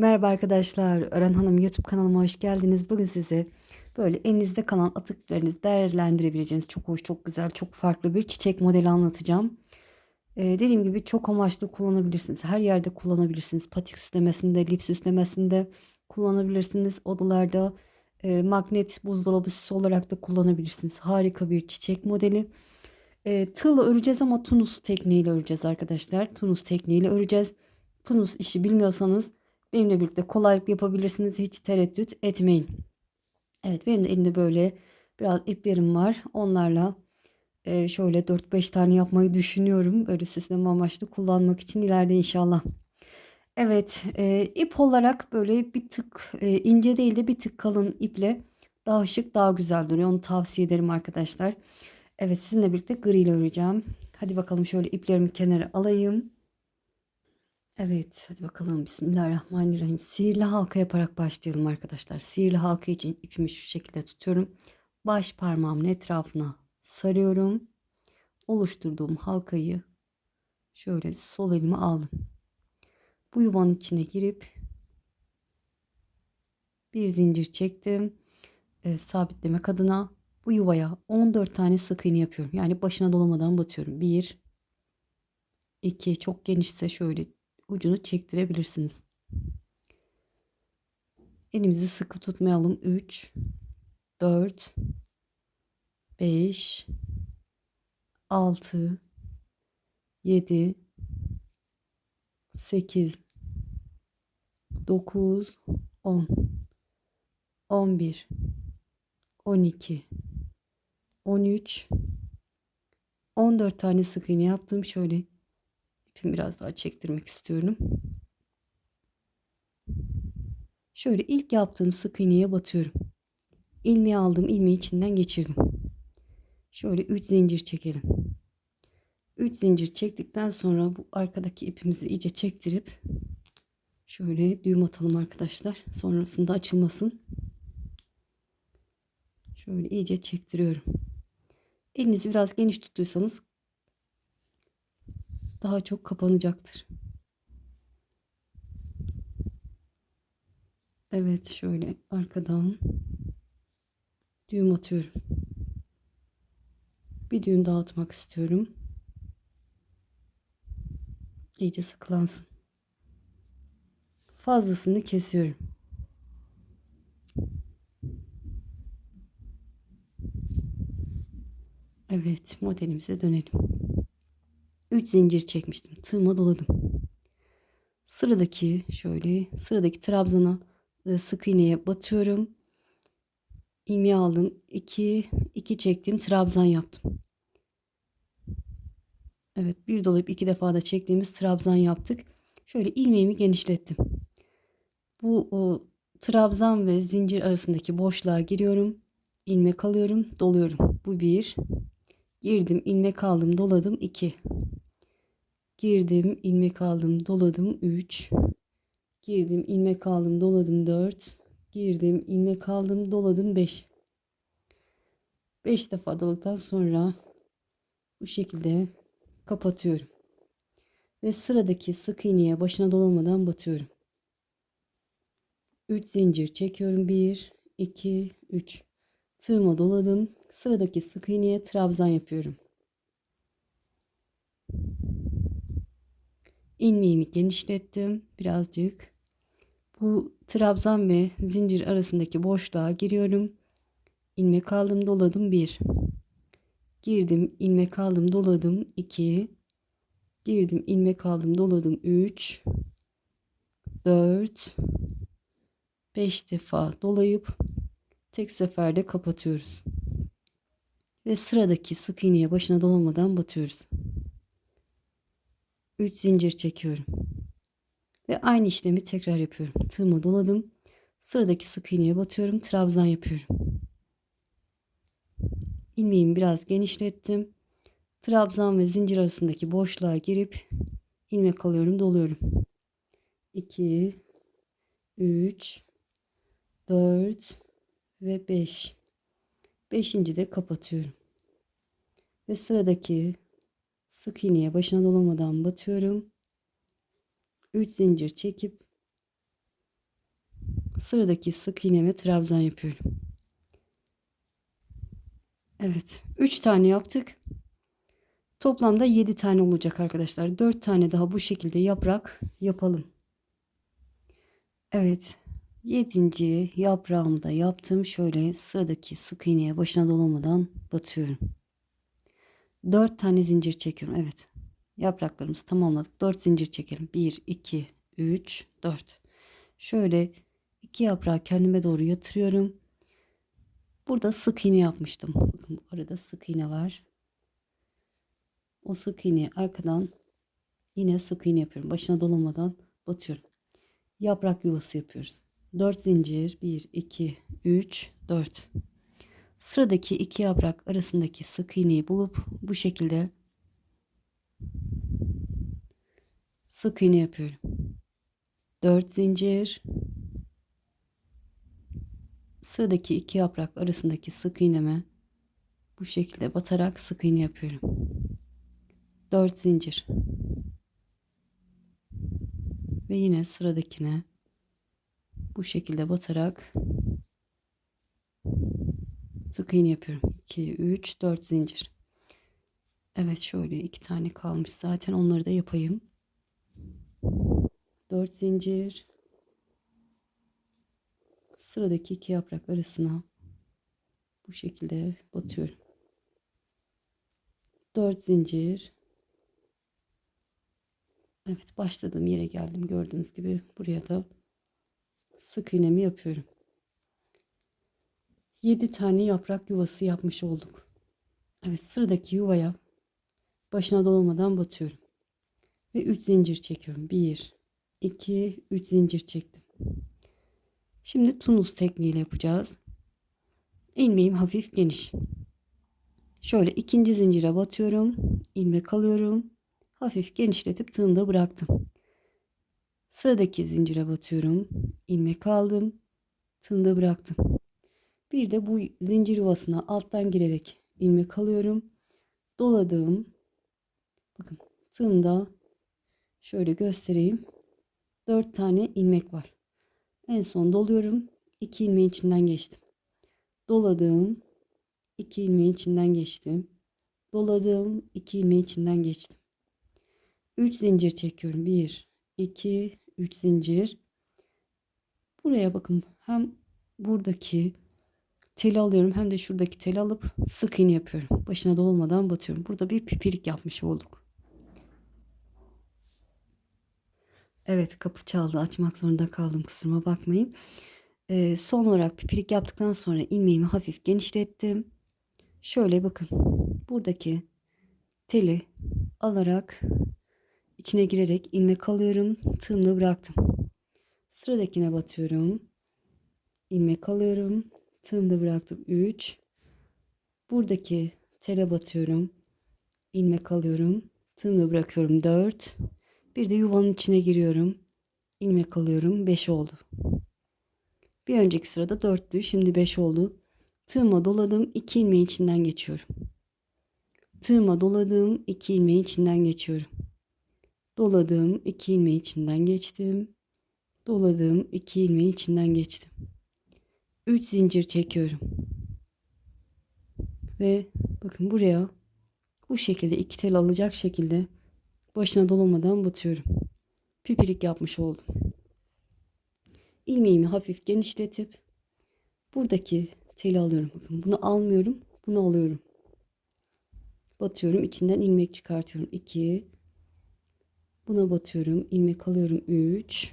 Merhaba arkadaşlar, Ören Hanım YouTube kanalıma hoş geldiniz. Bugün size böyle elinizde kalan atıklarınızı değerlendirebileceğiniz çok hoş, çok güzel, çok farklı bir çiçek modeli anlatacağım. Ee, dediğim gibi çok amaçlı kullanabilirsiniz. Her yerde kullanabilirsiniz. Patik süslemesinde, lif süslemesinde kullanabilirsiniz. Odalarda e, magnet buzdolabı süsü olarak da kullanabilirsiniz. Harika bir çiçek modeli. E, tığla öreceğiz ama tunus tekniğiyle öreceğiz arkadaşlar. Tunus tekniğiyle öreceğiz. Tunus işi bilmiyorsanız benimle birlikte kolaylıkla yapabilirsiniz. Hiç tereddüt etmeyin. Evet benim de elimde böyle biraz iplerim var. Onlarla e, şöyle 4-5 tane yapmayı düşünüyorum. Böyle süsleme amaçlı kullanmak için ileride inşallah. Evet e, ip olarak böyle bir tık e, ince değil de bir tık kalın iple daha şık daha güzel duruyor. Onu tavsiye ederim arkadaşlar. Evet sizinle birlikte gri ile öreceğim. Hadi bakalım şöyle iplerimi kenara alayım. Evet hadi bakalım Bismillahirrahmanirrahim. Sihirli halka yaparak başlayalım arkadaşlar. Sihirli halka için ipimi şu şekilde tutuyorum. Baş parmağımın etrafına sarıyorum. Oluşturduğum halkayı şöyle sol elime aldım. Bu yuvanın içine girip bir zincir çektim. E, sabitlemek adına bu yuvaya 14 tane sık iğne yapıyorum. Yani başına dolamadan batıyorum. 1 2 çok genişse şöyle ucunu çektirebilirsiniz. Elimizi sıkı tutmayalım. 3 4 5 6 7 8 9 10 11 12 13 14 tane sık iğne yaptım. Şöyle ipimi biraz daha çektirmek istiyorum. Şöyle ilk yaptığım sık iğneye batıyorum. İlmeği aldım, ilmeği içinden geçirdim. Şöyle 3 zincir çekelim. 3 zincir çektikten sonra bu arkadaki ipimizi iyice çektirip şöyle düğüm atalım arkadaşlar. Sonrasında açılmasın. Şöyle iyice çektiriyorum. Elinizi biraz geniş tuttuysanız daha çok kapanacaktır. Evet şöyle arkadan düğüm atıyorum. Bir düğüm daha atmak istiyorum. İyice sıkılansın. Fazlasını kesiyorum. Evet modelimize dönelim. 3 zincir çekmiştim. Tığıma doladım. Sıradaki şöyle sıradaki trabzana e, sık iğneye batıyorum. İlmeği aldım. 2 2 çektim. Trabzan yaptım. Evet bir dolayıp iki defa da çektiğimiz trabzan yaptık. Şöyle ilmeğimi genişlettim. Bu o, trabzan ve zincir arasındaki boşluğa giriyorum. ilmek alıyorum, doluyorum. Bu bir. Girdim, ilmek aldım, doladım 2. Girdim, ilmek aldım, doladım 3. Girdim, ilmek aldım, doladım 4. Girdim, ilmek aldım, doladım 5. 5 defa doladıktan sonra bu şekilde kapatıyorum. Ve sıradaki sık iğneye başına dolamadan batıyorum. 3 zincir çekiyorum. 1 2 3. Tığıma doladım. Sıradaki sık iğneye trabzan yapıyorum. İlmeğimi genişlettim birazcık. Bu trabzan ve zincir arasındaki boşluğa giriyorum. ilmek aldım doladım 1. Girdim ilmek aldım doladım 2. Girdim ilmek aldım doladım 3. 4 5 defa dolayıp tek seferde kapatıyoruz. Ve sıradaki sık iğneye başına dolamadan batıyoruz. 3 zincir çekiyorum. Ve aynı işlemi tekrar yapıyorum. Tığıma doladım. Sıradaki sık iğneye batıyorum. Trabzan yapıyorum. İlmeğimi biraz genişlettim. Trabzan ve zincir arasındaki boşluğa girip ilmek alıyorum, doluyorum. 2 3 4 ve 5. 5. de kapatıyorum. Ve sıradaki sık iğneye başına dolamadan batıyorum. 3 zincir çekip Sıradaki sık iğneme trabzan yapıyorum. Evet. 3 tane yaptık. Toplamda 7 tane olacak arkadaşlar. 4 tane daha bu şekilde yaprak yapalım. Evet. 7. yaprağımda yaptım. Şöyle sıradaki sık iğneye başına dolamadan batıyorum. 4 tane zincir çekiyorum. Evet. Yapraklarımızı tamamladık. 4 zincir çekelim. 1 2 3 4. Şöyle iki yaprağı kendime doğru yatırıyorum. Burada sık iğne yapmıştım. Bakın arada sık iğne var. O sık iğneyi arkadan yine sık iğne yapıyorum. Başına dolamadan batıyorum. Yaprak yuvası yapıyoruz. 4 zincir 1 2 3 4. Sıradaki iki yaprak arasındaki sık iğneyi bulup bu şekilde sık iğne yapıyorum. 4 zincir sıradaki iki yaprak arasındaki sık iğneme bu şekilde batarak sık iğne yapıyorum. 4 zincir ve yine sıradakine bu şekilde batarak sık iğne yapıyorum. 2 3 4 zincir. Evet şöyle iki tane kalmış zaten onları da yapayım. 4 zincir sıradaki iki yaprak arasına bu şekilde batıyorum. 4 zincir Evet başladığım yere geldim gördüğünüz gibi buraya da sık iğnemi yapıyorum. 7 tane yaprak yuvası yapmış olduk. Evet sıradaki yuvaya başına dolamadan batıyorum. Ve 3 zincir çekiyorum. 1 2 3 zincir çektim. Şimdi tunus tekniğiyle yapacağız. İlmeğim hafif geniş. Şöyle ikinci zincire batıyorum. ilmek alıyorum. Hafif genişletip tığımda bıraktım. Sıradaki zincire batıyorum. ilmek aldım. Tığımda bıraktım. Bir de bu zincir yuvasına alttan girerek ilmek alıyorum. Doladığım bakın tığımda şöyle göstereyim. 4 tane ilmek var. En son doluyorum. 2 ilmeğin içinden geçtim. Doladım. 2 ilmeğin içinden geçtim. Doladım. 2 ilmeğin içinden geçtim. 3 zincir çekiyorum. 1 2 3 zincir. Buraya bakın. Hem buradaki teli alıyorum hem de şuradaki teli alıp sık iğne yapıyorum. Başına dolmadan batıyorum. Burada bir pipirik yapmış olduk. Evet kapı çaldı açmak zorunda kaldım kusuruma bakmayın. Ee, son olarak pipirik yaptıktan sonra ilmeğimi hafif genişlettim. Şöyle bakın buradaki teli alarak içine girerek ilmek alıyorum. Tığımla bıraktım. Sıradakine batıyorum. ilmek alıyorum. Tığımda bıraktım 3. Buradaki tele batıyorum. ilmek alıyorum. Tığımda bırakıyorum 4. Bir de yuvanın içine giriyorum. ilmek alıyorum. 5 oldu. Bir önceki sırada 4'tü. Şimdi 5 oldu. Tığıma doladım. 2 ilmeğin içinden geçiyorum. Tığıma doladığım 2 ilmeğin içinden geçiyorum. Doladığım 2 ilmeğin içinden geçtim. Doladığım 2 ilmeğin içinden geçtim. 3 zincir çekiyorum. Ve bakın buraya bu şekilde iki tel alacak şekilde başına dolamadan batıyorum. Pipirik yapmış oldum. İlmeğimi hafif genişletip buradaki teli alıyorum. Bakın bunu almıyorum. Bunu alıyorum. Batıyorum. içinden ilmek çıkartıyorum. 2 Buna batıyorum. ilmek alıyorum. 3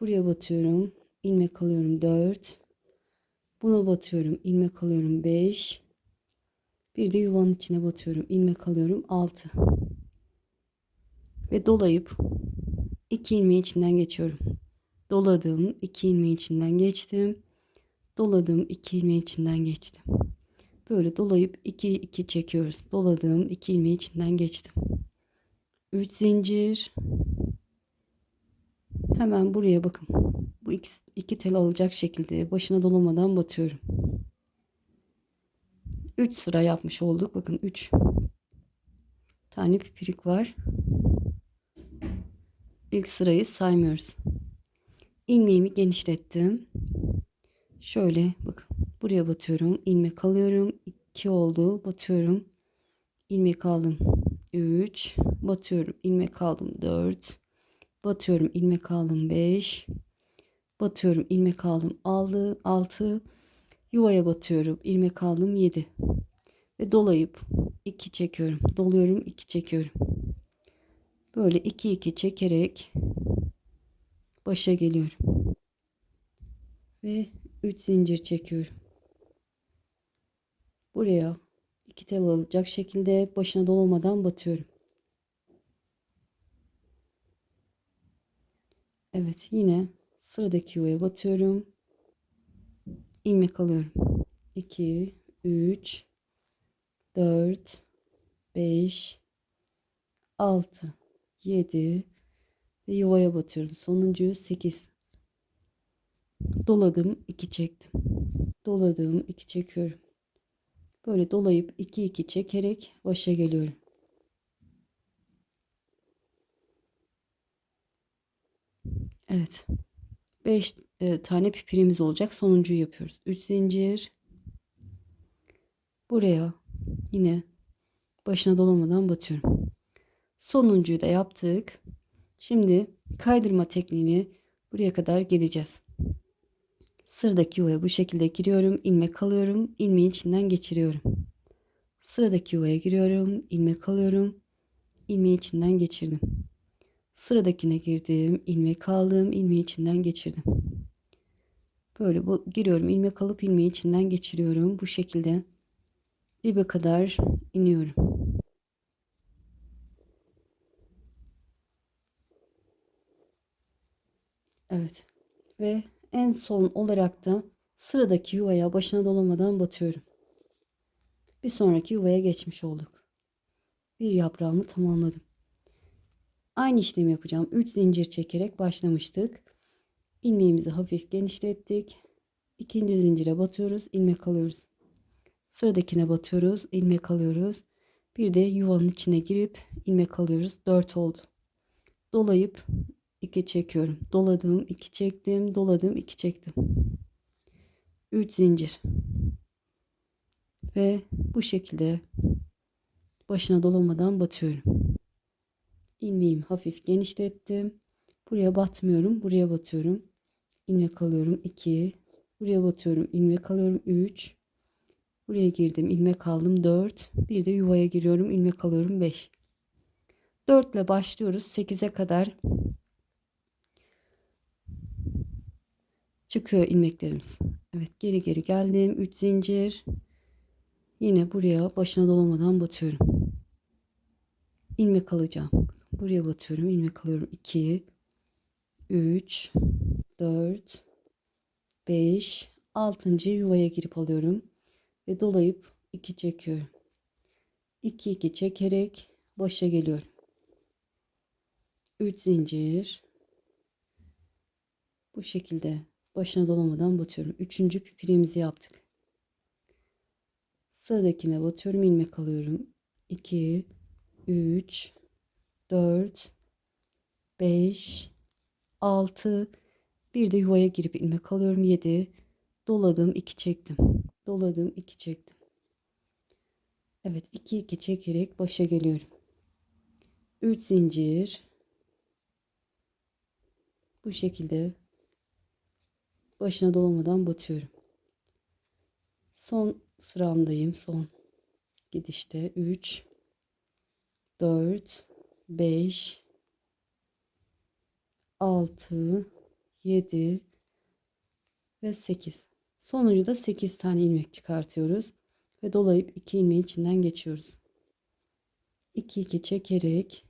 Buraya batıyorum. ilmek alıyorum. 4 Buna batıyorum. ilmek alıyorum. 5 Bir de yuvanın içine batıyorum. ilmek alıyorum. 6 ve dolayıp iki ilmeği içinden geçiyorum. Doladım, iki ilmeği içinden geçtim. Doladım, iki ilmeği içinden geçtim. Böyle dolayıp iki iki çekiyoruz. Doladım, iki ilmeği içinden geçtim. 3 zincir. Hemen buraya bakın. Bu iki, iki tel alacak şekilde başına dolamadan batıyorum. 3 sıra yapmış olduk. Bakın 3 tane pipirik var. İlk sırayı saymıyoruz. ilmeğimi genişlettim. Şöyle bak buraya batıyorum. ilmek alıyorum. 2 oldu. Batıyorum. ilmek aldım. 3 batıyorum. ilmek aldım. 4 batıyorum. ilmek aldım. 5 batıyorum. ilmek aldım. 6 6 yuvaya batıyorum. ilmek aldım. 7 ve dolayıp 2 çekiyorum. Doluyorum. 2 çekiyorum. Böyle 2 2 çekerek başa geliyorum. Ve 3 zincir çekiyorum. Buraya iki tel alacak şekilde başına dolamadan batıyorum. Evet yine sıradaki yuvaya batıyorum. ilmek alıyorum. 2 3 4 5 6 7 ve yuvaya batıyorum. Sonuncuyu 8 doladım 2 çektim. Doladım 2 çekiyorum. Böyle dolayıp 2 2 çekerek başa geliyorum. Evet. 5 e, tane pipirimiz olacak. Sonuncuyu yapıyoruz. 3 zincir. Buraya yine başına dolamadan batıyorum. Sonuncuyu da yaptık. Şimdi kaydırma tekniğini buraya kadar geleceğiz. Sıradaki yuvaya bu şekilde giriyorum. ilmek alıyorum. ilmeğin içinden geçiriyorum. Sıradaki yuvaya giriyorum. ilmek alıyorum. ilmeği içinden geçirdim. Sıradakine girdim. ilmek aldım. ilmeği içinden geçirdim. Böyle bu giriyorum. ilmek alıp ilmeği içinden geçiriyorum. Bu şekilde dibe kadar iniyorum. Evet. Ve en son olarak da sıradaki yuvaya başına dolamadan batıyorum. Bir sonraki yuvaya geçmiş olduk. Bir yaprağımı tamamladım. Aynı işlemi yapacağım. 3 zincir çekerek başlamıştık. İlmeğimizi hafif genişlettik. İkinci zincire batıyoruz. ilmek alıyoruz. Sıradakine batıyoruz. ilmek alıyoruz. Bir de yuvanın içine girip ilmek alıyoruz. 4 oldu. Dolayıp 2 çekiyorum. Doladım, 2 çektim, doladım, 2 çektim. 3 zincir. Ve bu şekilde başına dolamadan batıyorum. İlmeğimi hafif genişlettim. Buraya batmıyorum, buraya batıyorum. ilmek alıyorum 2. Buraya batıyorum, ilmek alıyorum 3. Buraya girdim, ilmek aldım 4. Bir de yuvaya giriyorum, ilmek alıyorum 5. 4 ile başlıyoruz 8'e kadar çıkıyor ilmeklerimiz. Evet geri geri geldim. 3 zincir. Yine buraya başına dolamadan batıyorum. ilmek alacağım. Buraya batıyorum. ilmek alıyorum. 2 3 4 5 6. yuvaya girip alıyorum ve dolayıp 2 çekiyorum. 2 2 çekerek başa geliyorum. 3 zincir bu şekilde başına dolamadan batıyorum. Üçüncü pipirimizi yaptık. Sıradakine batıyorum. ilmek alıyorum. 2 3 4 5 6 bir de yuvaya girip ilmek alıyorum. 7 doladım. 2 çektim. Doladım. 2 çektim. Evet 2 2 çekerek başa geliyorum. 3 zincir bu şekilde başına dolamadan batıyorum. Son sıramdayım. Son gidişte 3 4 5 6 7 ve 8. Sonuncu da 8 tane ilmek çıkartıyoruz ve dolayıp 2 ilmeğin içinden geçiyoruz. 2 2 çekerek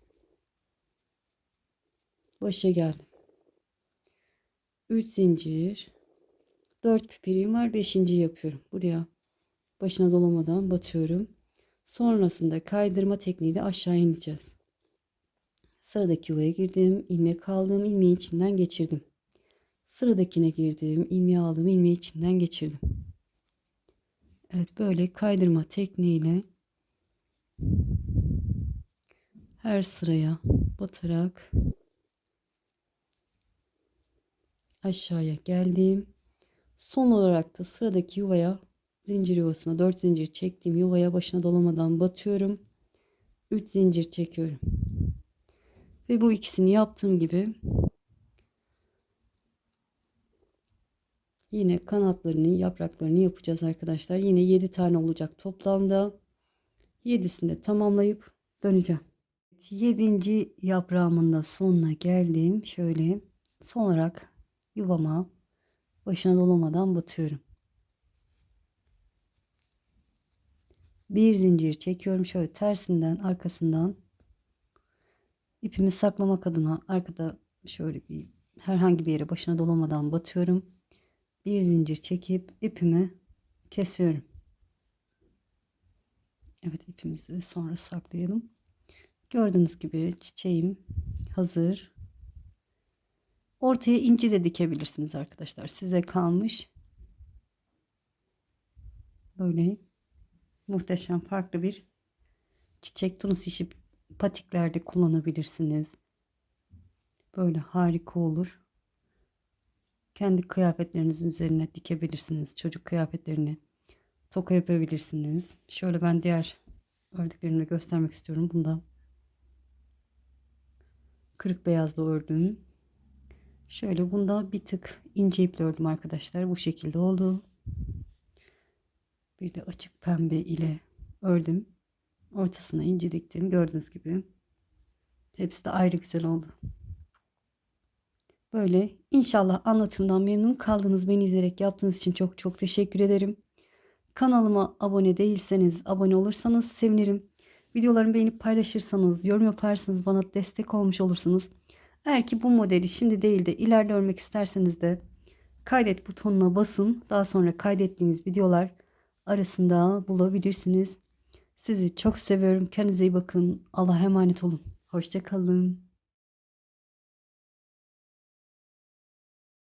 başa geldim. 3 zincir 4 pipirim var. 5. yapıyorum. Buraya başına dolamadan batıyorum. Sonrasında kaydırma tekniğiyle aşağı ineceğiz. Sıradaki yuvaya girdim. ilmek aldım. ilmeğin içinden geçirdim. Sıradakine girdim. ilmeği aldım. ilmeği içinden geçirdim. Evet böyle kaydırma tekniğiyle her sıraya batarak aşağıya geldim. Son olarak da sıradaki yuvaya zincir yuvasına 4 zincir çektiğim yuvaya başına dolamadan batıyorum. 3 zincir çekiyorum. Ve bu ikisini yaptığım gibi yine kanatlarını, yapraklarını yapacağız arkadaşlar. Yine 7 tane olacak toplamda. 7'sini de tamamlayıp döneceğim. 7. yaprağımın da sonuna geldim. Şöyle son olarak yuvama başına dolamadan batıyorum. Bir zincir çekiyorum şöyle tersinden arkasından ipimi saklamak adına arkada şöyle bir herhangi bir yere başına dolamadan batıyorum. Bir zincir çekip ipimi kesiyorum. Evet ipimizi sonra saklayalım. Gördüğünüz gibi çiçeğim hazır. Ortaya inci de dikebilirsiniz arkadaşlar. Size kalmış. Böyle muhteşem farklı bir çiçek tunus işi patiklerde kullanabilirsiniz. Böyle harika olur. Kendi kıyafetlerinizin üzerine dikebilirsiniz. Çocuk kıyafetlerini toka yapabilirsiniz. Şöyle ben diğer ördüklerimi göstermek istiyorum. Bunda kırık beyazla ördüm. Şöyle bunda bir tık ince iple ördüm arkadaşlar. Bu şekilde oldu. Bir de açık pembe ile ördüm. Ortasına ince diktim. Gördüğünüz gibi. Hepsi de ayrı güzel oldu. Böyle inşallah anlatımdan memnun kaldınız. Beni izleyerek yaptığınız için çok çok teşekkür ederim. Kanalıma abone değilseniz abone olursanız sevinirim. Videolarımı beğenip paylaşırsanız, yorum yaparsanız bana destek olmuş olursunuz. Eğer ki bu modeli şimdi değil de ileride örmek isterseniz de kaydet butonuna basın. Daha sonra kaydettiğiniz videolar arasında bulabilirsiniz. Sizi çok seviyorum. Kendinize iyi bakın. Allah'a emanet olun. Hoşçakalın.